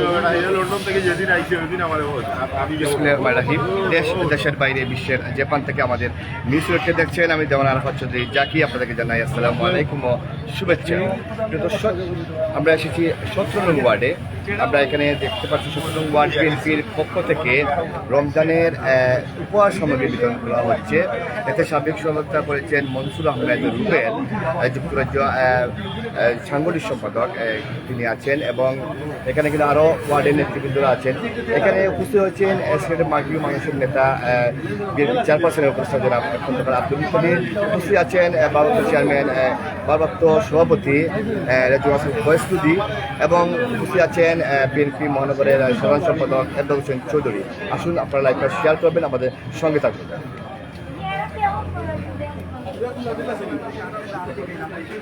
go. দেশের বাইরে, বিশ্বের প্রান্ত থেকে আমাদের নিউজ রেটকে দেখছেন। আমি দেওয়ান আরাফাত চৌধুরী, জাকি আপনাদেরকে জানাই আসসালামু আলাইকুম ও শুভেচ্ছা। আমরা এসেছি সতেরো নং ওয়ার্ডে। আমরা এখানে দেখতে পাচ্ছি সতেরো নং ওয়ার্ড বিএনপির পক্ষ থেকে রমজানের উপহার সামগ্রী বিতরণ করা হচ্ছে। এতে সাবেক সভাপতিত্ব করেছেন মনসুর আহমেদ রুবেল যুক্তরাজ্য সাংগঠনিক সম্পাদক তিনি আছেন এবং এখানে কিন্তু আরও ওয়ার্ডের নেতৃবৃন্দরা আছেন। এখানে উপস্থিত হয়েছেন সিলেটের মার্কিউ মানুষের নেতা চেয়ারপারসনের উপস্থিত জনাব আব্দুল কবির। উপস্থিত আছেন ভারপ্রাপ্ত চেয়ারম্যান ভারপ্রাপ্ত সভাপতি রেজু হাসান এবং উপস্থিত আছেন বিএনপি মহানগরের সাধারণ সম্পাদক এরদা হোসেন চৌধুরী। আসুন, আপনারা লাইভটা শেয়ার করবেন, আমাদের সঙ্গে থাকবেন আই তাই দিন যাব বলাইছি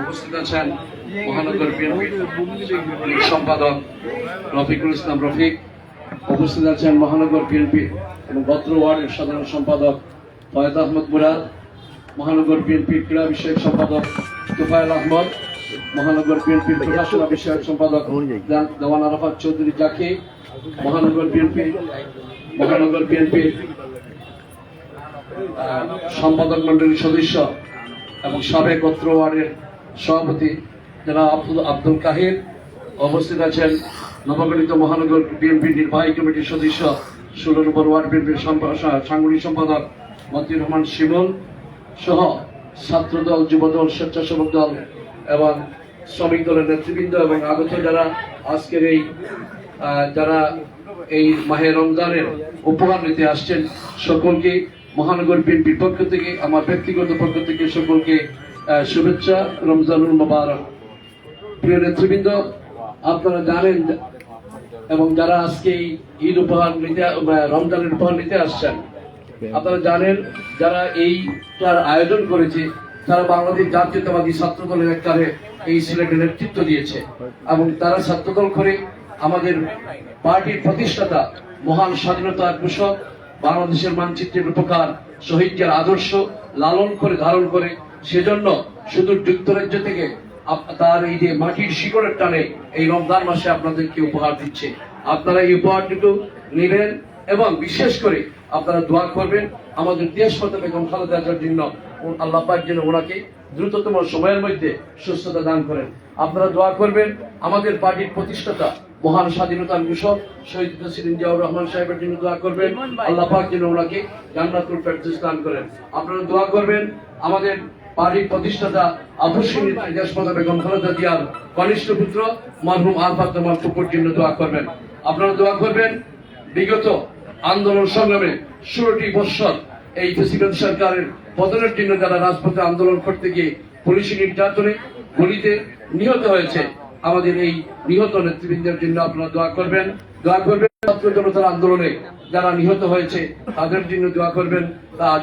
উপস্থিত আছেন মহানগর বিএনপির সম্পাদক রফিকুল ইসলাম রফিক, উপস্থিত আছেন মহানগর বিএনপি এবং ভদ্র ওয়ার্ডের সাধারণ সম্পাদক ফয়েদ আহমদ মুরাদ, মহানগর বিএনপির ক্রীড়া বিষয়ক সম্পাদক তুফায়েল আহমদ মহানগর বিএনপির প্রশাসনা বিষয়ক সম্পাদক দেওয়ান আরাফাত চৌধুরী জাকি মহানগর বিএনপি, মহানগর বিএনপির সম্পাদক মন্ডলীর সদস্য এবং সাবেক অত্র ওয়ার্ডের সভাপতি যারা আব্দুল আব্দুল কাহির উপস্থিত আছেন নবগঠিত মহানগর বিএনপি নির্বাহী কমিটির সদস্য ষোলো নম্বর ওয়ার্ড বিএনপির সাংগঠনিক সম্পাদক মতিউর রহমান শিমুল সহ ছাত্রদল, যুবদল, স্বেচ্ছাসেবক দল এবং শ্রমিক দলের নেতৃবৃন্দ এবং আগত যারা আজকের এই যারা এই মাহে রমজানের উপহার নিতে আসছেন, সকলকে, মহানগর বিএনপির পক্ষ থেকে, আমার ব্যক্তিগত পক্ষ থেকে সকলকে শুভেচ্ছা, রমজানুল মোবারক। প্রিয় নেতৃবৃন্দ, আপনারা জানেন এবং যারা আজকে এই ঈদ উপহার নিতে রমজানের উপহার নিতে আসছেন, আপনারা জানেন যারা এইটার আয়োজন করেছে তারা বাংলাদেশ জাতীয়তাবাদী ছাত্র দলের একটারে এই সিলেটে নেতৃত্ব দিয়েছে। এবং তারা ছাত্রদল করে আমাদের পার্টির প্রতিষ্ঠাতা মহান স্বাধীনতার কৃষক বাংলাদেশের মানচিত্রের উপকার, শহীদদের আদর্শ লালন করে, ধারণ করে। সেজন্য শুধু যুক্তরাজ্য থেকে তার এই যে মাটির শিকড়ের টানে এই রমজান মাসে আপনাদেরকে উপহার দিচ্ছে। আপনারা এই উপহারটুকু নেবেন এবং বিশেষ করে আপনারা দোয়া করবেন। আমাদের দেশ মতো বেগম খালেদা জন্য আল্লাহ পাক যেন ওনাকে দ্রুততম সময়ের মধ্যে সুস্থতা দান করেন। আপনারা দোয়া করবেন আমাদের পার্টির প্রতিষ্ঠাতা মহান স্বাধীনতার ঘোষক শহীদ প্রেসিডেন্ট জিয়াউর রহমান সাহেবের জন্য দোয়া করবেন। আল্লাহ পাক যেন ওনাকে জান্নাতুল ফেরদৌস দান করেন। আপনারা দোয়া করবেন আমাদের পার্টির প্রতিষ্ঠাতা আবু সিনির দেশমাতা বেগম খালেদা জিয়ার কনিষ্ঠ পুত্র মরহুম আলফাত তোমার ফুকুর জন্য দোয়া করবেন। আপনারা দোয়া করবেন বিগত আন্দোলন সংগ্রামে ষোলোটি বৎসর এই প্রেসিডেন্ট সরকারের পতনের জন্য যারা রাজপথে আন্দোলন করতে গিয়ে পুলিশি নির্যাতনে গুলিতে নিহত হয়েছে, আমাদের এই নিহত নেতৃবৃন্দের জন্য আপনারা দোয়া করবেন। দোয়া করবেন ছাত্র জনতার আন্দোলনে যারা নিহত হয়েছে, তাদের জন্য দোয়া করবেন।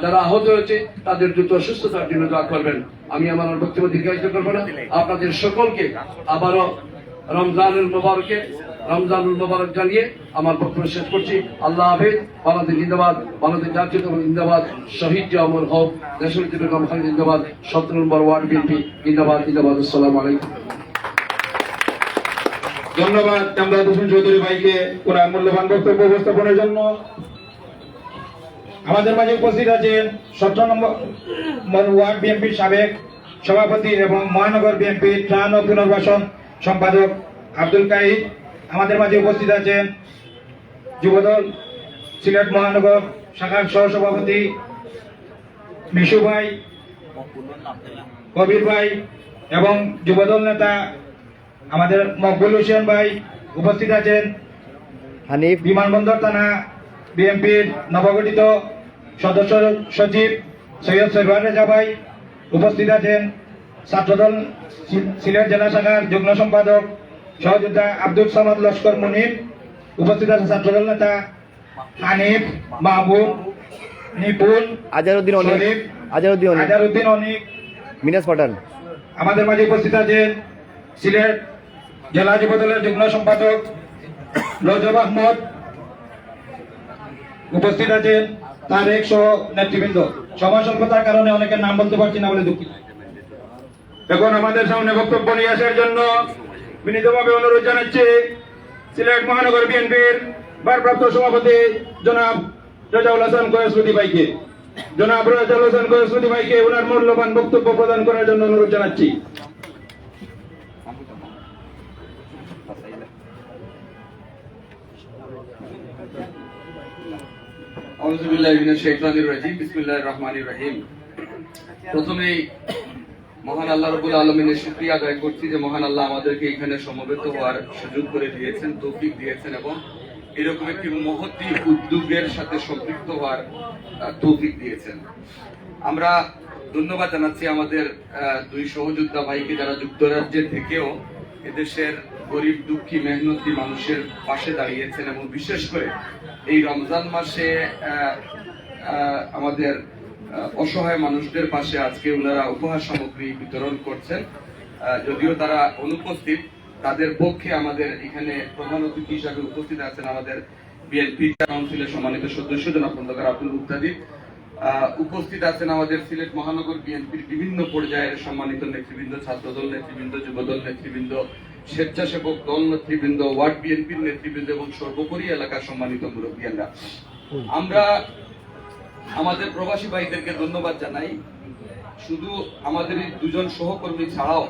যারা আহত হয়েছে, তাদের দ্রুত সুস্থতার জন্য দোয়া করবেন। আমি আমার বক্তব্য দীর্ঘায়িত করব না। আপনাদের সকলকে আবারও রমজানুল মোবারকে রমজানুল মোবারক জানিয়ে আমার বক্তব্য শেষ করছি। আল্লাহ হাফেজ। বাংলাদেশ জিন্দাবাদ। বাংলাদেশ জাতীয় জিন্দাবাদ। শহীদ অমর হক। দেশের বেগম খান জিন্দাবাদ। সতেরো নম্বর ওয়ার্ড বিএনপি জিন্দাবাদ। জিন্দাবাদ। আসসালামু আলাইকুম। ধন্যবাদ কামরাজ হোসেন চৌধুরী ভাইকে ওনার মূল্যবান বক্তব্য উপস্থাপনের জন্য। আমাদের মাঝে উপস্থিত আছেন সতেরো নম্বর নম্বর ওয়ার্ড বিএনপির সাবেক সভাপতি এবং মহানগর বিএনপির ত্রাণ ও পুনর্বাসন সম্পাদক আব্দুল কাহিদ আমাদের মাঝে উপস্থিত আছেন যুবদল সিলেট মহানগর শাখার সহসভাপতি মিশু ভাই কবির ভাই এবং যুবদল নেতা আমাদের মকবুল হোসেন ভাই উপস্থিত আছেন। হানিফ। বিমানবন্দর থানা বিএনপির নবগঠিত সদস্য সচিব সৈয়দ সৈবান রেজা ভাই উপস্থিত আছেন। ছাত্রদল সিলেট জেলা শাখার যুগ্ম সম্পাদক সহযোদ্ধা আব্দুল সামাদ লস্কর মুনির উপস্থিত আছেন ছাত্রদল নেতা হানিফ মাহবুব নিপুল আজারউদ্দিন অনেক শরীফ, আজারউদ্দিন অনেক আজারউদ্দিন অনিক মিনাজ পাঠান আমাদের মাঝে উপস্থিত আছেন সিলেট জেলা যুবদলের যুগ্ম সম্পাদক রজব আহমদ উপস্থিত আছেন তারেক সহ নেতৃবৃন্দ। সময় স্বল্পতার কারণে অনেকের নাম বলতে পারছি না বলে দুঃখিত। এখন আমাদের সামনে বক্তব্য নিয়ে আসার জন্য বিনীতভাবে অনুরোধ জানাচ্ছি সিলেট মহানগর বিএনপির ভারপ্রাপ্ত সভাপতি জনাব রেজাউল হাসান কয়েসুদ্দি ভাইকে। জনাব রেজাউল হাসান কয়েসুদ্দি ভাইকে ওনার মূল্যবান বক্তব্য প্রদান করার জন্য অনুরোধ জানাচ্ছি। আউযুবিল্লাহি মহান আল্লাহ রাব্বুল আলামিনের শুকরিয়া আদায় করছি যে মহান আল্লাহ আমাদেরকে এখানে সমবেত হওয়ার সুযোগ করে দিয়েছেন, তৌফিক দিয়েছেন এবং এরকম একটি মহতি উদ্যোগের সাথে সম্পৃক্ত হওয়ার তৌফিক দিয়েছেন। আমরা ধন্যবাদ জানাচ্ছি আমাদের দুই সহযোদ্ধা ভাইকে যারা যুক্তরাজ্যের থেকেও এদেশের গরিব, দুঃখী, মেহনতি মানুষের পাশে দাঁড়িয়েছেন এবং বিশেষ করে এই রমজান মাসে আমাদের অসহায় মানুষদের পাশে আজকে ওনারা উপহার সামগ্রী বিতরণ করছেন। যদিও তারা অনুপস্থিত, তাদের পক্ষে আমাদের এখানে প্রধান অতিথি হিসাবে উপস্থিত আছেন আমাদের বিএনপি কাউন্সিলের সম্মানিত সদস্য জনাব খন্দকার আব্দুল মুক্তাদির। উপস্থিত আছেন আমাদের সিলেট মহানগর বিএনপির বিভিন্ন পর্যায়ের সম্মানিত নেতৃবৃন্দ, ছাত্রদল নেতৃবৃন্দ, যুবদল নেতৃবৃন্দ, স্বেচ্ছাসেবক দল নেতৃবৃন্দ, ওয়ার্ড বিএনপির নেতৃবৃন্দ এবং সর্বোপরি এলাকার সম্মানিত মুরব্বীরা আমরা আমাদের প্রবাসী ভাইদেরকে ধন্যবাদ জানাই। শুধু আমাদের দুজন সহকর্মী ছাড়াও,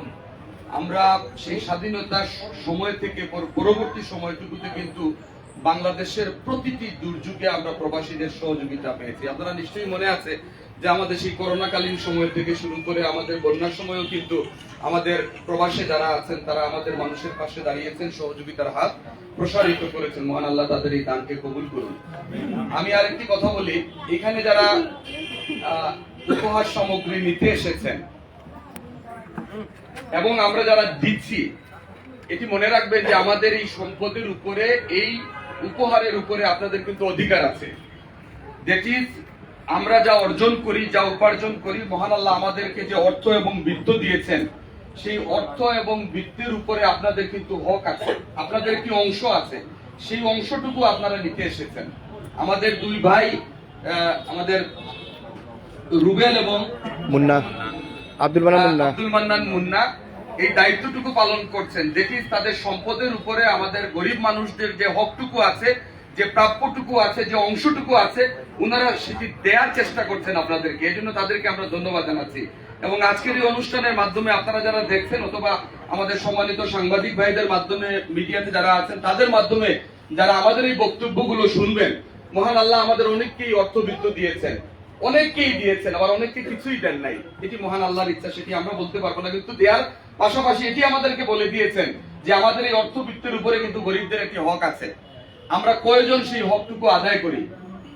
আমরা সেই স্বাধীনতার সময় থেকে পর- পরবর্তী সময়টুকুতে কিন্তু বাংলাদেশের প্রতিটি দুর্যোগে আমরা প্রবাসীদের সহযোগিতা পেয়েছি। আপনারা নিশ্চয়ই মনে আছে যে আমাদের সেই করোনাকালীন সময় থেকে শুরু করে আমাদের বন্যার সময়ও কিন্তু আমাদের প্রবাসে যারা আছেন, তারা আমাদের মানুষের পাশে দাঁড়িয়েছেন, সহযোগিতার হাত প্রসারিত করেছেন। মহান আল্লাহ তাদের এই দানকে কবুল করুন। আমি আরেকটি কথা বলি, এখানে যারা উপহার সামগ্রী নিতে এসেছেন, এবং আমরা যারা দিচ্ছি, এটি মনে রাখবেন যে আমাদের এই সম্পদের উপরে, এই উপহারের উপরে আপনাদের কিন্তু অধিকার আছে। দ্যাট ইজ আমরা যা অর্জন করি যা উপার্জন করি মহান আল্লাহ আমাদেরকে যে অর্থ এবং বৃত্ত দিয়েছেন সেই অর্থ এবং বৃত্তের উপরে আপনাদের কিন্তু হক আছে আপনাদের একটি অংশ আছে? সেই অংশটুকু আপনারা নিতে এসেছেন। আমাদের দুই ভাই আমাদের রুবেল এবং মুন্না। আব্দুল মান্নান মুন্না। আব্দুল মান্নান মুন্না এই দায়িত্বটুকু পালন করছেন। যেটি তাদের সম্পদের উপরে আমাদের গরিব মানুষদের যে হকটুকু আছে যে প্রাপ্যটুকু আছে যে অংশটুকু আছে ওনারা সেটি দেওয়ার চেষ্টা করছেন আপনাদেরকে এই জন্য তাদেরকে আমরা ধন্যবাদ জানাচ্ছি। এবং আজকের এই অনুষ্ঠানের মাধ্যমে আপনারা যারা দেখছেন অথবা আমাদের সম্মানিত সাংবাদিক ভাইদের মাধ্যমে, মিডিয়াতে যারা আছেন, তাদের মাধ্যমে যারা আমাদের এই বক্তব্যগুলো শুনবেন, মহান আল্লাহ আমাদের অনেককেই অর্থবিত্ত দিয়েছেন, অনেককেই দিয়েছেন, আবার অনেককে কিছুই দেন নাই। এটি মহান আল্লাহর ইচ্ছা, সেটি আমরা বলতে পারব না, কিন্তু দেওয়ার পাশাপাশি এটি আমাদেরকে বলে দিয়েছেন যে আমাদের এই অর্থবিত্তের উপরে কিন্তু গরিবদের একটি হক আছে। আমরা কয়জন সেই হকটুকু আদায় করি?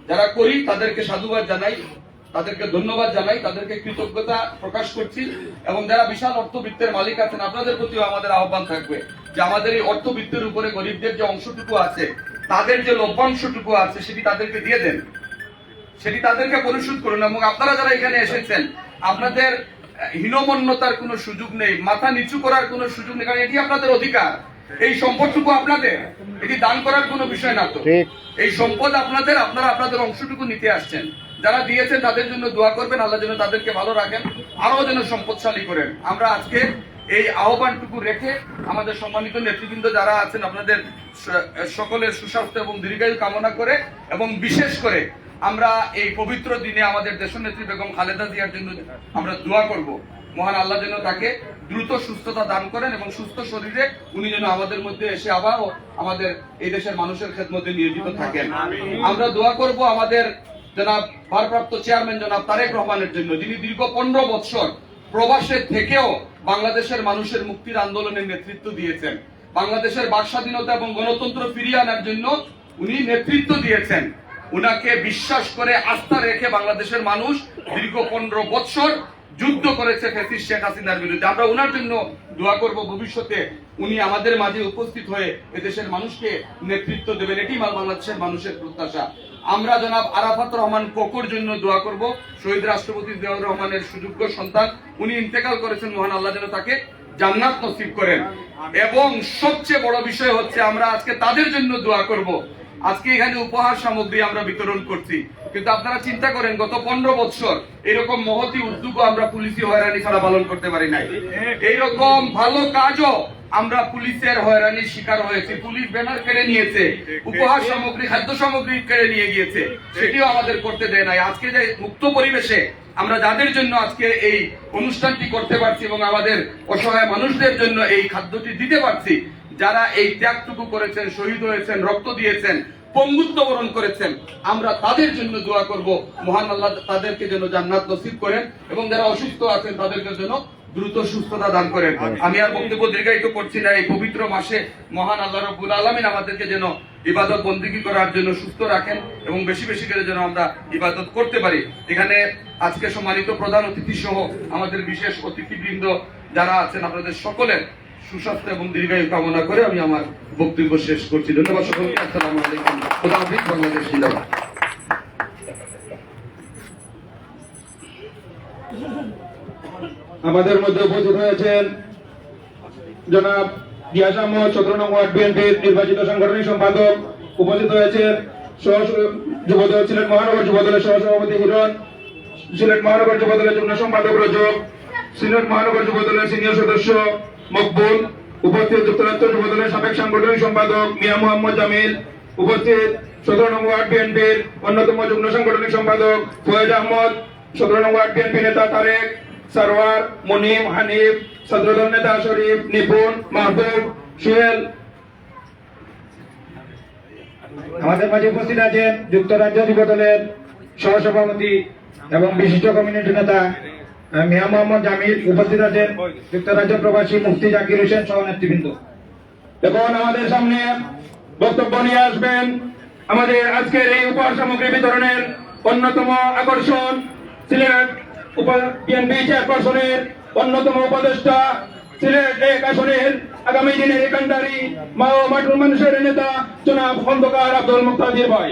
যারা করি, তাদেরকে সাধুবাদ জানাই, তাদেরকে ধন্যবাদ জানাই, তাদেরকে কৃতজ্ঞতা প্রকাশ করছি এবং যারা বিশাল অর্থবিত্তের মালিক আছেন, আপনাদের প্রতিও আমাদের আহ্বান থাকবে যে আমাদের এই অর্থবৃত্তের উপরে গরিবদের যে অংশটুকু আছে, তাদের যে লভ্যাংশটুকু আছে, সেটি তাদেরকে দিয়ে দেন। সেটি তাদেরকে পরিশোধ করুন এবং আপনারা যারা এখানে এসেছেন, আপনাদের হীনমন্যতার কোনো সুযোগ নেই, মাথা নিচু করার কোনো সুযোগ নেই, কারণ এটি আপনাদের অধিকার। এই সম্পদটুকু আপনাদের এটি দান করার কোনো বিষয় না তো। এই সম্পদ আপনাদের আপনারা আপনাদের অংশটুকু নিতে আসছেন। যারা দিয়েছেন তাদের জন্য দোয়া করবেন আল্লাহ যেন তাদেরকে ভালো রাখেন আরও যেন সম্পদশালী করেন। আমরা আজকে এই আহ্বানটুকু রেখে আমাদের সম্মানিত নেতৃবৃন্দ যারা আছেন আপনাদের সকলের সুস্বাস্থ্য এবং দীর্ঘায়ু কামনা করে এবং বিশেষ করে আমরা এই পবিত্র দিনে আমাদের দেশনেত্রী বেগম খালেদা জিয়ার জন্য আমরা দোয়া করব। মহান আল্লাহ যেন তাকে দ্রুত সুস্থতা দান করেন এবং সুস্থ শরীরে উনি যেন আমাদের মধ্যে এসে আবারও আমাদের এই দেশের মানুষের খেদমতে নিয়োজিত থাকেন। আমরা দোয়া করব আমাদের জনাব ভারপ্রাপ্ত চেয়ারম্যান জনাব তারেক রহমানের জন্য যিনি দীর্ঘ পনেরো বৎসর প্রবাসের থেকেও বাংলাদেশের মানুষের মুক্তির আন্দোলনের নেতৃত্ব দিয়েছেন। বাংলাদেশের বাক স্বাধীনতা এবং গণতন্ত্র ফিরিয়ে আনার জন্য উনি নেতৃত্ব দিয়েছেন। উনাকে বিশ্বাস করে আস্থা রেখে বাংলাদেশের মানুষ দীর্ঘ পনেরো বৎসর যুদ্ধ করেছে ফেসিস শেখ হাসিনার বিরুদ্ধে। আমরা ওনার জন্য দোয়া করব ভবিষ্যতে উনি আমাদের মাঝে উপস্থিত হয়ে এদেশের মানুষকে নেতৃত্ব দেবেন। এটি বাংলাদেশের মানুষের প্রত্যাশা। আমরা জনাব আরাফাত রহমান কোকোর জন্য দোয়া করব। শহীদ রাষ্ট্রপতি জিয়াউর রহমানের সুযোগ্য সন্তান। উনি ইন্তেকাল করেছেন, মহান আল্লাহ যেন তাকে জান্নাত নসিব করেন। এবং সবচেয়ে বড় বিষয় হচ্ছে আমরা আজকে তাদের জন্য দোয়া করব। আজকে এখানে উপহার সামগ্রী আমরা বিতরণ করছি। কিন্তু আপনারা চিন্তা করেন, গত পনেরো বছর এরকম মহতি উদ্যোগও আমরা পুলিশি হয়রানি ছাড়া পালন করতে পারি নাই। এইরকম ভালো কাজও আমরা পুলিশের হয়রানির শিকার হয়েছি। পুলিশ ব্যানার কেড়ে নিয়েছে, উপহার সামগ্রী, খাদ্য সামগ্রী কেড়ে নিয়ে গিয়েছে। সেটিও আমাদের করতে দেয় নাই। আজকে যে মুক্ত পরিবেশে আমরা যাদের জন্য আজকে এই অনুষ্ঠানটি করতে পারছি এবং আমাদের অসহায় মানুষদের জন্য এই খাদ্যটি দিতে পারছি যারা এই ত্যাগটুকু করেছেন শহীদ হয়েছেন রক্ত দিয়েছেন পঙ্গুত্ব বরণ করেছেন আমরা তাদের জন্য দোয়া করব। মহান আল্লাহ তাদেরকে যেন জান্নাত নসিব করেন এবং যারা অসুস্থ আছেন তাদেরকে যেন দ্রুত সুস্থতা দান করেন। আমি আর বক্তব্য দীর্ঘায়িত করছি না। এই পবিত্র মাসে মহান আল্লাহ রব্বুল আলমিন আমাদেরকে যেন ইবাদত বন্দিগি করার জন্য সুস্থ রাখেন এবং বেশি বেশি করে যেন আমরা ইবাদত করতে পারি। এখানে আজকে সম্মানিত প্রধান অতিথি সহ আমাদের বিশেষ অতিথিবৃন্দ যারা আছেন আপনাদের সকলের সুস্বাস্থ্য এবং দীর্ঘায়ু কামনা করে আমি আমার বক্তব্য শেষ করছি। ধন্যবাদ সকলকে। আসসালামু আলাইকুম। খোদা হাফিজ, বাংলাদেশ জিন্দাবাদ। আমাদের মধ্যে উপস্থিত হয়েছেন জনাব গিয়াস আহমদ নং ওয়ার্ড বিএনপির নির্বাচিত সাংগঠনিক সম্পাদক। উপস্থিত হয়েছেন যুবদল, সিলেট মহানগর যুবদলের সহ সভাপতি হিরণ, সিলেট মহানগর যুবদলের যুগ্ম সম্পাদক রজব সিলেট মহানগর যুবদলের সিনিয়র সদস্য মকবুল, উপস্থিত যুক্তরাষ্ট্র যুবদলের সাবেক সাংগঠনিক সম্পাদক মিয়া মোহাম্মদ জামিল, উপস্থিত সতেরো নং ওয়ার্ড বিএনপির অন্যতম যুগ্ম সাংগঠনিক সম্পাদক ফয়েজ আহমদ, সতেরো নং ওয়ার্ড বিএনপি নেতা তারেক সরওয়ার মুনিম, হানিফ সদরদল নেতা শরীফ, নিপুণ, মাহবুব, সুহেল। আমাদের মাঝে উপস্থিত আছেন যুক্তরাজ্য যুবদলের সহসভাপতি এবং বিশিষ্ট কমিউনিটি নেতা মিয়া মোহাম্মদ জামিল উপস্থিত আছেন। যুক্তরাজ্য প্রবাসী মুফতি জাকির হোসেন সহ নেতৃবৃন্দ। এখন আমাদের সামনে বক্তব্য নিয়ে আসবেন আমাদের আজকের এই উপহার সামগ্রী বিতরণের অন্যতম আকর্ষণ সিলেট বিএনপি চেয়ারপারসনের অন্যতম উপদেষ্টা সিলেট এক আসনের আগামী দিনের একান্ডারি মা ও মাটুর মানুষের নেতা জনাব খন্দকার আব্দুল মুক্তাদির ভাই।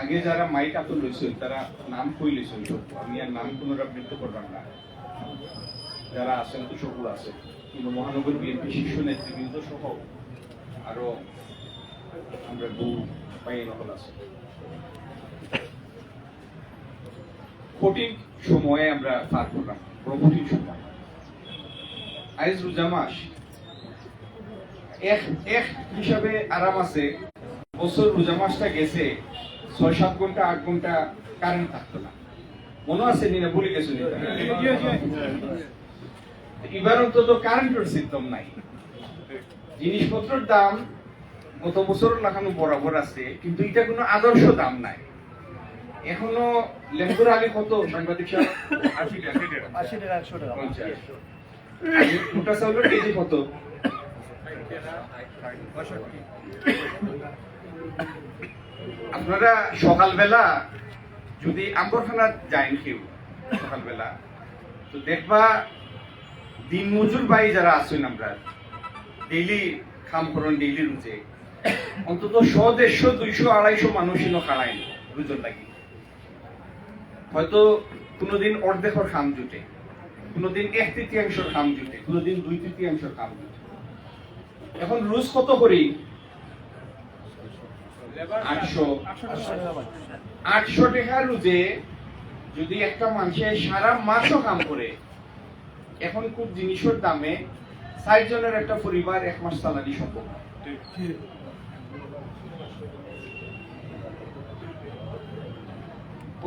আগে যারা মাইক আতর লইছিল, তারা নাম কই লইছিল? আমি আর নাম পুনরাবৃত্তি না। যারা আছেন তো সকল আছে। কিন্তু মহানগর বিএনপি শীর্ষ নেতৃবৃন্দ সহ আরও আমরা বহু নকল আছে। কঠিন সময়ে আমরা পার করলাম কঠিন সময়। আইজ রোজা এক এক হিসাবে আরাম আছে। বছর রোজা মাসটা গেছে ছয় সাত ঘণ্টা আট ঘণ্টা কারেন্ট থাকতো না। মনে আছে নিনা ভুলে গেছো এবার অন্তত কারেন্টের সিস্টেম নাই। জিনিসপত্রের দাম গত বছর লাগানো বরাবর আছে কিন্তু এটা কোনো আদর্শ দাম নাই। এখনও লেম্বুর আগে কত? সাংবাদিক সাহেব? আশি টাকা। আশি টাকা একশো টাকা। মোটা চাউলের কেজি কত? আপনারা সকালবেলা যদি আম্বরখানা যাইন কেউ সকালবেলা, তো দেখবা দিন মজুর বাই যারা আছেন আমরা, ডেইলি কাম করেন ডেইলি রুজে, অন্তত শ দেড়শো দুইশো, আড়াইশো মানুষ ইনো খাড়াইন রুজোর লাগি। হয়তো কোনোদিন অর্ধেকর খাম জুটে। কোনোদিন এক তৃতীয়াংশর খাম জুটে কোনোদিন দুই তৃতীয়াংশর খাম জুটে এখন রুজ কত করি? আটশো। আটশো টাকা রুজে যদি একটা মানুষের সারা মাসও কাম করে, এখন খুব জিনিসের দামে ষাট জনের একটা পরিবার এক মাস চালানি সম্ভব।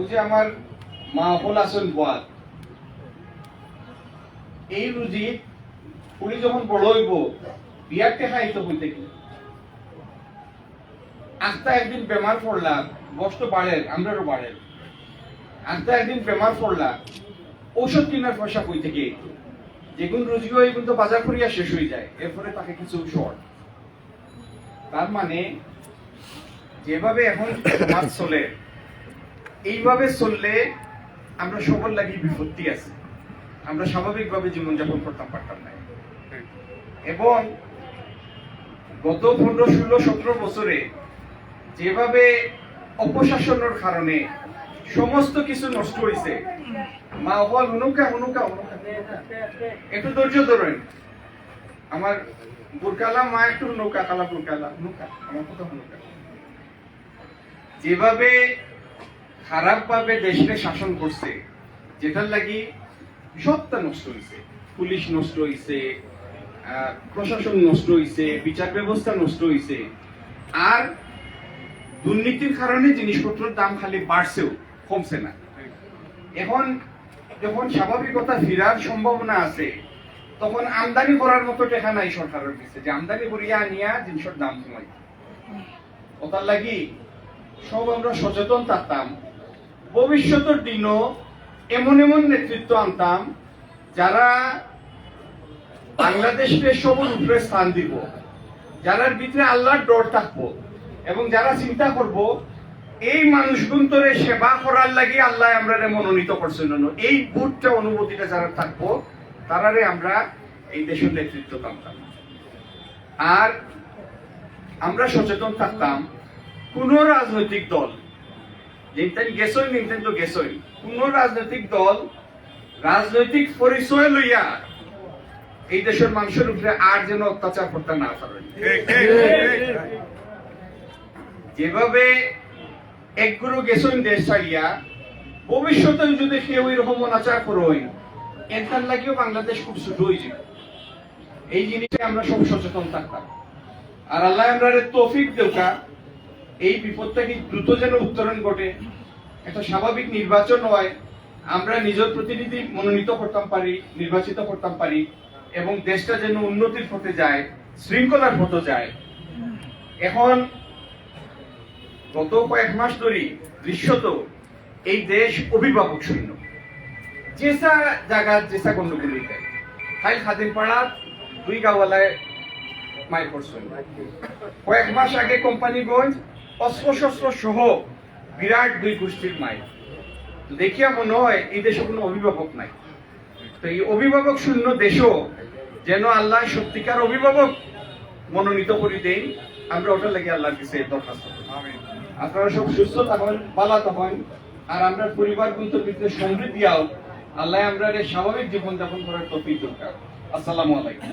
যে আমার মা হল আসন গোয়াল এই রুজি উনি যখন বড় হইব, বিয়ার টেকা হইতে কি? আস্তা একদিন বেমার পড়লাম বস্ত বাড়ের, আমরারও বাড়ের। আর তো একদিন বেমার পড়লা, ঔষধ কেনার পয়সা কই থেকে যেগুন রোজগার এগুন তো বাজার করিয়া শেষ হয়ে যায়, এরপরে তাকে কিছু শর্ট তার মানে যেভাবে এখন সমাজ চলে, এইভাবে চললে আমরা সবার লাগি বিপত্তি আছে। আমরা স্বাভাবিকভাবে জীবনযাপন করতে পারতাম না। এবং গত পনেরো ষোলো সতেরো বছরে যেভাবে অপশাসনের কারণে সমস্ত কিছু নষ্ট হয়েছে মা বল হুনুকা হুনুকা হুনুকা একটু ধৈর্য ধরেন। আমার বুরকালা মা একটু নৌকা কালা বুরকালা হুনুকা আমার কথা হুনুকা যেভাবে খারাপ ভাবে দেশকে শাসন করছে যেটার লাগি সবটা নষ্ট হয়েছে পুলিশ নষ্ট হয়েছে প্রশাসন নষ্ট হয়েছে বিচার ব্যবস্থা নষ্ট হয়েছে আর দুর্নীতির কারণে জিনিসপত্রের দাম খালি বাড়ছেও, কমছে না। এখন, যখন স্বাভাবিকতা ফিরার সম্ভাবনা আছে, তখন আমদানি করার মতো টেকা নাই সরকারের কাছে, যে আমদানি করিয়া আনিয়া জিনিসের দাম কমাই। ওটার লাগি, সব আমরা সচেতন থাকতাম। ভবিষ্যতের দিনও এমন এমন নেতৃত্ব আনতাম যারা বাংলাদেশকে সবুজ উপরে স্থান দিব, যারার ভিতরে আল্লাহর ডর থাকব এবং যারা চিন্তা করব, এই মানুষগুন তোরে সেবা করার লাগি আল্লাহ আমরা মনোনীত করছেন। এই বুটটা, অনুভূতিটা যারা থাকব, তারারে আমরা এই দেশের নেতৃত্ব টানতাম আর আমরা সচেতন থাকতাম কোন রাজনৈতিক দল যেতেন গেছই নিতেন তো গেছই। কোন রাজনৈতিক দল রাজনৈতিক পরিচয় লইয়া এই দেশের মানুষের উপরে আর যেন অত্যাচার করতে না পারেন যেভাবে একগুলো গেছইন দেশ ছাড়িয়া ভবিষ্যতে যদি কেউ এরকম অনাচার করই এর লাগিও বাংলাদেশ খুব ছোট হয়ে যাবে। এই জিনিসে আমরা সব সচেতন থাকতাম। আর আল্লাহ আমরা তৌফিক দেউকা, এই বিপদটাকে দ্রুত যেন উত্তরণ ঘটে। একটা স্বাভাবিক নির্বাচন হয় আমরা নিজের প্রতিনিধি মনোনীত করতাম পারি, নির্বাচিত করতাম পারি, এবং দেশটা যেন উন্নতির পথে যায়, শৃঙ্খলার পথে যায়। এখন গত কয়েক মাস ধরে দৃশ্যত এই দেশ অভিভাবক শূন্য যেসা জায়গা যেসা গন্ডগোল হইতে খাইল খাদিম পাড়ার দুই গাওয়ালায় মাইল কয়েক মাস আগে কোম্পানিগঞ্জ অস্ত্র সহ বিরাট দুই গোষ্ঠীর মাইল। তো দেখিয়া মনে হয় এই দেশে কোনো অভিভাবক নাই। তো এই অভিভাবক শূন্য দেশও যেন আল্লাহ সত্যিকার অভিভাবক মনোনীত করি দেন আমরা ওটা লাগে আল্লাহর কাছে দরখাস্ত আপনারা সব সুস্থ থাকুন ভালো থাকুন আর আমরা পরিবার কিন্তু ভিতরে সমৃদ্ধি আও আল্লাহ আমরা স্বাভাবিক জীবন যাপন করার তফিক দরকার আসসালামু আলাইকুম।